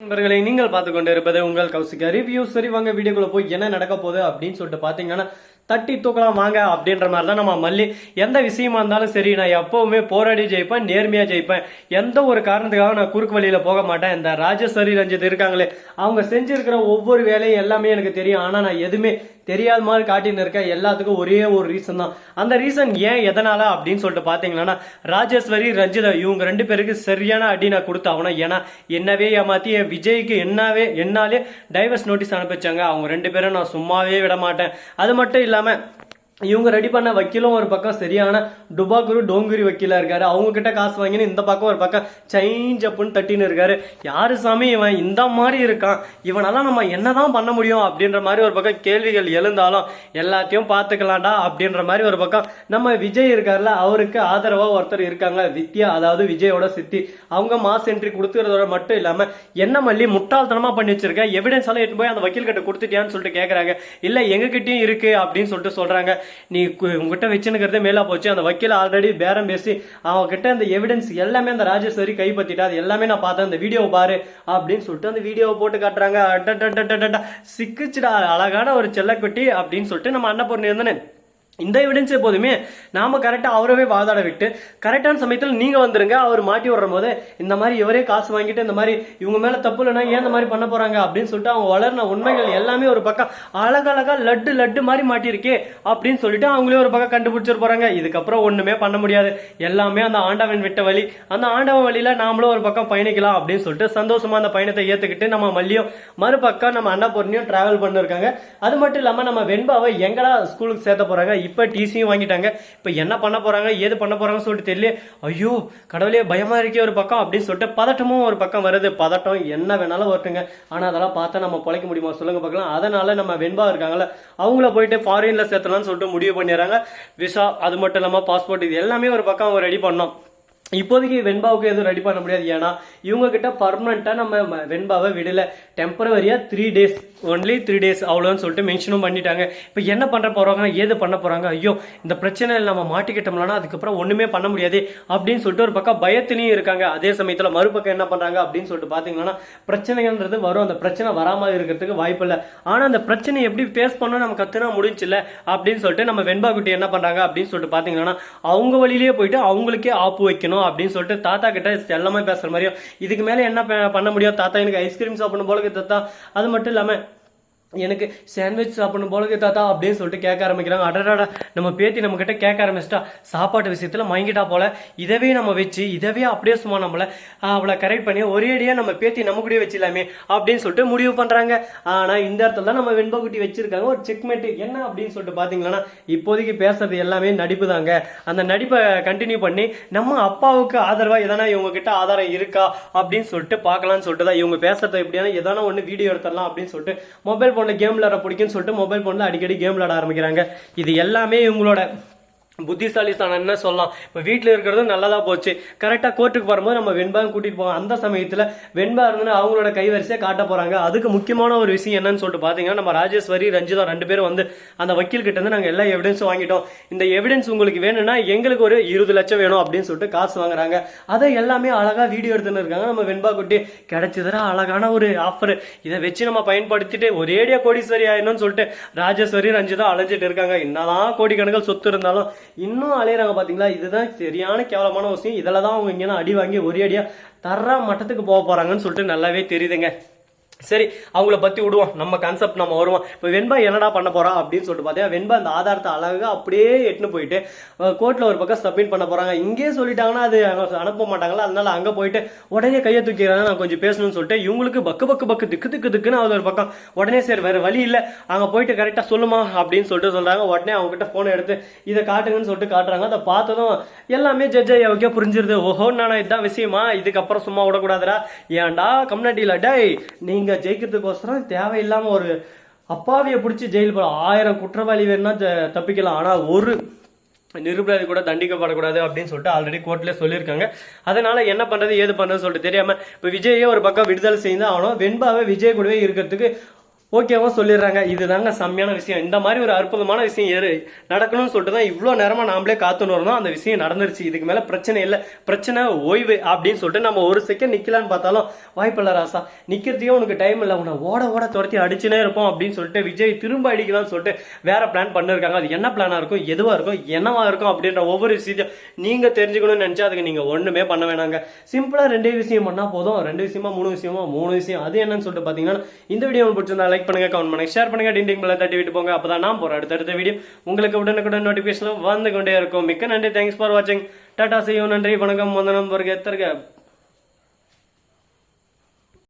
நண்பர்களை நீங்கள் பார்த்து கொண்டு இருப்பது உங்கள் கௌசிகா ரிவ்யூ சரி வாங்க வீடியோக்குள்ள போய் என்ன நடக்க போகுது அப்படின்னு சொல்லிட்டு பாத்தீங்கன்னா தட்டி தூக்கலாம் வாங்க அப்படின்ற மாதிரி தான் நம்ம மல்லி. எந்த விஷயமா இருந்தாலும் சரி நான் எப்பவுமே போராடி ஜெயிப்பேன் நேர்மையா ஜெயிப்பேன். எந்த ஒரு காரணத்துக்காக நான் குறுக்கு வழியில போக மாட்டேன். இந்த ராஜேஸ்வரி ரஞ்சித் இருக்காங்களே அவங்க செஞ்சிருக்கிற ஒவ்வொரு வேலையும் எல்லாமே எனக்கு தெரியும். ஆனா நான் எதுவுமே தெரியாத மாதிரி காட்டின்னு இருக்கேன். எல்லாத்துக்கும் ஒரே ஒரு ரீசன் தான். அந்த ரீசன் ஏன் எதனால அப்படின்னு சொல்லிட்டு பாத்தீங்கன்னா ராஜேஸ்வரி ரஞ்சிதா இவங்க ரெண்டு பேருக்கு சரியான அடி நான் கொடுத்தாகணும். ஏன்னா என்னவே ஏமாத்தி என் விஜய்க்கு என்னவே என்னாலே டைவர்ஸ் நோட்டீஸ் அனுப்பிச்சாங்க. அவங்க ரெண்டு பேரும் நான் சும்மாவே விட மாட்டேன். அது மட்டும் இல்லாம இவங்க ரெடி பண்ண வக்கீலும் ஒரு பக்கம் சரியான டுபாகுரு டோங்குரி வக்கீலா இருக்காரு. அவங்க கிட்ட காசு வாங்கினு இந்த பக்கம் ஒரு பக்கம் சைன் ஜப்புன்னு தட்டின்னு இருக்காரு. யாரு சாமி? இவன் இந்த மாதிரி இருக்கான். இவனால நம்ம என்னதான் பண்ண முடியும் அப்படின்ற மாதிரி ஒரு பக்கம் கேள்விகள் எழுந்தாலும் எல்லாத்தையும் பார்த்துக்கலாம்டா அப்படின்ற மாதிரி ஒரு பக்கம் நம்ம விஜய் இருக்கார்ல அவருக்கு ஆதரவா ஒருத்தர் இருக்காங்க. வித்யா அதாவது விஜயோட சித்தி. அவங்க மாஸ் என்ட்ரி கொடுத்துறதோட மட்டும் இல்லாம என்ன மல்லி முட்டாள்தனமா பண்ணி வச்சிருக்க? எவிடன்ஸ் எல்லாம் எட்டு போய் அந்த வக்கீல் கிட்ட கொடுத்துட்டியான்னு சொல்லிட்டு கேக்குறாங்க. இல்ல எங்ககிட்டயும் இருக்கு அப்படின்னு சொல்லிட்டு சொல்றாங்க. நீ கு- உங்ககிட்ட வச்சுனுக்கிறதே மேலா போச்சு. அந்த வக்கீல் ஆல்ரெடி பேரம் பேசி அவங்ககிட்ட அந்த எவிடன்ஸ் எல்லாமே அந்த ராஜேஸ்வரி கைப்பற்றிட்டா அது எல்லாமே நான் பார்த்தேன். அந்த வீடியோவை பாரு அப்படின்னு சொல்லிட்டு அந்த வீடியோவை போட்டு காட்டுறாங்க. அட்டா சிக்கிச்சுடா அழகான ஒரு செல்லக்குட்டி அப்படின்னு சொல்லிட்டு நம்ம அன்னபூர்ணி இருந்தேன். இந்த எவிடன்ஸ் எப்போதுமே நாம கரெக்டாக அவரவே வாதாட விட்டு கரெக்டான சமயத்தில் நீங்கள் வந்துருங்க அவர் மாட்டி விடுற போது இந்த மாதிரி இவரே காசு வாங்கிட்டு இந்த மாதிரி இவங்க மேலே தப்பு இல்லைன்னா ஏன் இந்த மாதிரி பண்ண போகிறாங்க அப்படின்னு சொல்லிட்டு அவங்க வளர்ன உண்மைகள் எல்லாமே ஒரு பக்கம் அழகழகா லட்டு லட்டு மாதிரி மாட்டியிருக்கே அப்படின்னு சொல்லிட்டு அவங்களே ஒரு பக்கம் கண்டுபிடிச்சிட்டு போகிறாங்க இதுக்கப்புறம் ஒன்றுமே பண்ண முடியாது. எல்லாமே அந்த ஆண்டவன் விட்ட வழி. அந்த ஆண்டவன் வழியில் நாமளும் ஒரு பக்கம் பயணிக்கலாம் அப்படின்னு சொல்லிட்டு சந்தோஷமாக அந்த பயணத்தை ஏற்றுக்கிட்டு நம்ம மல்லியும் மறுபக்கம் நம்ம அன்னபூர்ணியும் ட்ராவல் பண்ணிருக்காங்க. அது மட்டும் இல்லாமல் நம்ம வெண்பாவை எங்கடா ஸ்கூலுக்கு சேர்த்த போகிறாங்க இப்போ டிசியும் வாங்கிட்டாங்க. இப்போ என்ன பண்ண போகிறாங்க ஏது பண்ண போகிறாங்கன்னு சொல்லிட்டு தெரியல. ஐயோ கடவுளே பயமாக இருக்கே ஒரு பக்கம் அப்படின்னு சொல்லிட்டு பதட்டமும் ஒரு பக்கம் வருது. பதட்டம் என்ன வேணாலும் வரட்டுங்க. ஆனால் அதெல்லாம் பார்த்தா நம்ம பிழைக்க முடியுமா? சொல்லுங்க பார்க்கலாம். அதனால் நம்ம வெண்பா இருக்காங்கள அவங்கள போயிட்டு ஃபாரினில் சேர்த்தலாம்னு சொல்லிட்டு முடிவு பண்ணிடுறாங்க. விசா அது மட்டும் இல்லாம பாஸ்போர்ட் இது எல்லாமே ஒரு பக்கம் அவங்க ரெடி பண்ணோம். இப்போதைக்கு வெண்பாவுக்கு எதுவும் ரெடி பண்ண முடியாது. ஏன்னா இவங்க கிட்ட பர்மனண்டா நம்ம வெண்பாவை விடல. டெம்பரவரியா three days only three days அவ்வளோன்னு சொல்லிட்டு மென்ஷனும் பண்ணிட்டாங்க. இப்போ என்ன பண்ண போறாங்க? ஏது பண்ண போறாங்க? ஐயோ இந்த பிரச்சனையில் நம்ம மாட்டிக்கிட்டோம்னா அதுக்கப்புறம் ஒண்ணுமே பண்ண முடியாது அப்படின்னு சொல்லிட்டு ஒரு பக்கம் பயத்துலையும் இருக்காங்க. அதே சமயத்தில் மறுபக்கம் என்ன பண்றாங்க அப்படின்னு சொல்லிட்டு பாத்தீங்கன்னா பிரச்சனைன்றது வரும். அந்த பிரச்சனை வராம இருக்கிறதுக்கு வாய்ப்பு இல்லை. ஆனா அந்த பிரச்சனை எப்படி ஃபேஸ் பண்ண நம்ம கத்துனா முடிஞ்சுல அப்படின்னு சொல்லிட்டு நம்ம வெண்பா குட்டி என்ன பண்றாங்க அப்படின்னு சொல்லிட்டு பாத்தீங்கன்னா அவங்க வழியிலேயே போயிட்டு அவங்களுக்கே ஆப்பு வைக்கணும். அப்படின்னு சொல்லிட்டு தாத்தா கிட்ட செல்லமா பேசுற மாதிரியும் இதுக்கு மேல என்ன பண்ண முடியும்? தாத்தா எனக்கு ஐஸ்கிரீம் சாப்பிடணும் போல தாத்தா. அது மட்டும் இல்லாம எனக்கு சாண்ட்விச் சாப்பிடணும் போலவே தாத்தா அப்படின்னு சொல்லிட்டு கேட்க ஆரம்பிக்கிறாங்க. அடடாடா நம்ம பேத்தி நம்ம கிட்ட கேட்க ஆரம்பிச்சிட்டா சாப்பாட்டு விஷயத்துல மயங்கிட்டா போல. இதவே நம்ம வச்சு இதவே அப்படியே சும்மா நம்மள அவளை கரெக்ட் பண்ணி ஒரே அடியா நம்ம பேத்தி நம்ம கூட வச்சிடலாமே அப்படின்னு சொல்லிட்டு முடிவு பண்றாங்க. ஆனா இந்த இடத்துல தான் நம்ம வெண்பகுட்டி வச்சிருக்காங்க. ஒரு செக்மெண்ட் என்ன அப்படின்னு சொல்லிட்டு பாத்தீங்கன்னா இப்போதைக்கு பேசுறது எல்லாமே நடிப்பு தாங்க. அந்த நடிப்பை கண்டினியூ பண்ணி நம்ம அப்பாவுக்கு ஆதரவா எதனா இவங்க கிட்ட ஆதாரம் இருக்கா அப்படின்னு சொல்லிட்டு பார்க்கலாம்னு சொல்லிட்டு தான் இவங்க பேசுறது எப்படியான எதனா ஒன்று வீடியோ எடுத்துடலாம் அப்படின்னு சொல்லிட்டு மொபைல் போன்ல கேம் விளாட பிடிக்கும்னு சொல்லிட்டு மொபைல் ஃபோனில் அடிக்கடி கேம் விளாட ஆரம்பிக்கிறாங்க. இது எல்லாமே இவங்களோட புத்திசாலிஸ்தானம் என்ன சொல்லலாம்? இப்போ வீட்டில் இருக்கிறது நல்லதாக போச்சு. கரெக்டாக கோர்ட்டுக்கு போகும்போது நம்ம வெண்பா கூட்டிகிட்டு போவோம். அந்த சமயத்தில் வெண்பா இருந்துன்னு அவங்களோட கைவரிசையை காட்ட போகிறாங்க அதுக்கு முக்கியமான ஒரு விஷயம் என்னன்னு சொல்லிட்டு பார்த்தீங்கன்னா நம்ம ராஜேஸ்வரி ரஞ்சிதா ரெண்டு பேரும் வந்து அந்த வக்கீல் கிட்ட இருந்து நாங்கள் எல்லா எவிடன்ஸும் வாங்கிட்டோம். இந்த எவிடன்ஸ் உங்களுக்கு வேணும்னா எங்களுக்கு ஒரு இருபது லட்சம் வேணும் அப்படின்னு சொல்லிட்டு காசு வாங்குறாங்க. அதை எல்லாமே அழகாக வீடியோ எடுத்துன்னு இருக்காங்க. நம்ம வெண்பா குட்டி கிடைச்சதுரா அழகான ஒரு ஆஃபர் இதை வச்சு நம்ம பயன்படுத்திட்டு ஒரேடியா கோடீஸ்வரி ஆயிடணும்னு சொல்லிட்டு ராஜேஸ்வரி ரஞ்சிதா அலைஞ்சிட்டு இருக்காங்க. என்னதான் கோடிக்கணக்கில் சொத்து இருந்தாலும் இன்னும் அலையிறாங்க பார்த்தீங்களா இதுதான் சரியான கேவலமான விஷயம். இதில் தான் அவங்க இங்கே அடி வாங்கி ஒரே அடியாக தர மட்டத்துக்கு போக போறாங்கன்னு சொல்லிட்டு நல்லாவே தெரியுதுங்க. சரி அவங்கள பத்தி விடுவோம். நம்ம கான்செப்ட் நம்ம வருவோம். இப்போ வெண்பா என்னடா பண்ண போகிறா அப்படின்னு சொல்லிட்டு பார்த்தீங்கன்னா வெண்பா அந்த ஆதாரத்தை அழகாக அப்படியே எட்டுன்னு போயிட்டு கோர்ட்ல ஒரு பக்கம் சப்மிட் பண்ண போறாங்க. இங்கேயே சொல்லிட்டாங்கன்னா அது அனுப்ப மாட்டாங்களா? அதனால அங்க போயிட்டு உடனே கையை தூக்கிறாங்க நான் கொஞ்சம் பேசணும்னு சொல்லிட்டு இவங்களுக்கு பக்கு பக்கு பக்கு திக்கு திக்கு திக்குன்னு அது ஒரு பக்கம். உடனே சரி வேற வழி இல்ல. அங்க போயிட்டு கரெக்டா சொல்லுமா அப்படின்னு சொல்லிட்டு சொல்றாங்க. உடனே அவங்க கிட்ட போனை எடுத்து இதை காட்டுங்கன்னு சொல்லிட்டு காட்டுறாங்க. அதை பார்த்ததும் எல்லாமே ஜட்ஜ் ஐயாவுக்கே புரிஞ்சிருது. ஓஹோ நானா இதுதான் விஷயமா? இதுக்கப்புறம் சும்மா விடக்கூடாதுடா. ஏன்டா கம்யூனிட்டியில நீங்கள் நீங்க ஜெயிக்கிறதுக்கோசரம் தேவையில்லாம ஒரு அப்பாவியை பிடிச்சி ஜெயில் போகலாம் ஆயிரம் குற்றவாளி வேணும்னா தப்பிக்கலாம். ஆனா ஒரு நிருபராதி கூட தண்டிக்கப்படக்கூடாது அப்படின்னு சொல்லிட்டு ஆல்ரெடி கோர்ட்ல சொல்லியிருக்காங்க. அதனால என்ன பண்றது ஏது பண்றது சொல்லிட்டு தெரியாம இப்ப விஜயே ஒரு பக்கம் விடுதலை செய்து ஆகணும். வெண்பாவை விஜய் கூடவே இருக்கிறதுக்கு ஓகேவா சொல்லிடுறாங்க. இதுதாங்க செம்மையான விஷயம். இந்த மாதிரி ஒரு அற்புதமான விஷயம் ஏறு நடக்கணும்னு சொல்லிட்டு தான் இவ்வளோ நேரமாக நாமளே காத்துன்னு வரணும் அந்த விஷயம் நடந்துருச்சு. இதுக்கு மேலே பிரச்சனை இல்லை. பிரச்சனை ஓய்வு அப்படின்னு சொல்லிட்டு நம்ம ஒரு செகண்ட் நிற்கலான்னு பார்த்தாலும் வாய்ப்பில்ல ராசா. நிற்கிறதுக்கே உனக்கு டைம் இல்லை. உன்னை ஓட ஓட துரத்தி அடிச்சுனே இருப்போம் அப்படின்னு சொல்லிட்டு விஜய் திரும்ப அடிக்கலாம்னு சொல்லிட்டு வேற பிளான் பண்ணிருக்காங்க. அது என்ன பிளானாக இருக்கும்? எதுவாக இருக்கும்? என்னவா இருக்கும்? அப்படின்ற ஒவ்வொரு விஷயத்தையும் நீங்கள் தெரிஞ்சுக்கணும்னு நினச்சா அதுக்கு நீங்கள் ஒன்றுமே பண்ண வேணாங்க. சிம்பிளாக ரெண்டே விஷயம் பண்ணால் போதும். ரெண்டு விஷயமா மூணு விஷயமா மூணு விஷயம். அது என்னன்னு சொல்லிட்டு பார்த்தீங்கன்னா இந்த வீடியோ பிடிச்சிருந்தாலே லைக் பண்ணுங்க கமெண்ட் பண்ணுங்க ஷேர் பண்ணுங்க டிண்டிங் பிள்ளை தட்டி விட்டு போங்க. அப்பதான் நான் போற அடுத்தடுத்த வீடியோ உங்களுக்கு உடனுக்குடன் நோட்டிபிகேஷன் வந்து கொண்டே இருக்கும். மிக்க நன்றி தேங்க்ஸ் ஃபார் வாட்சிங் டாடா செய்யும் நன்றி வணக்கம். வந்தனம் வருக எத்தருக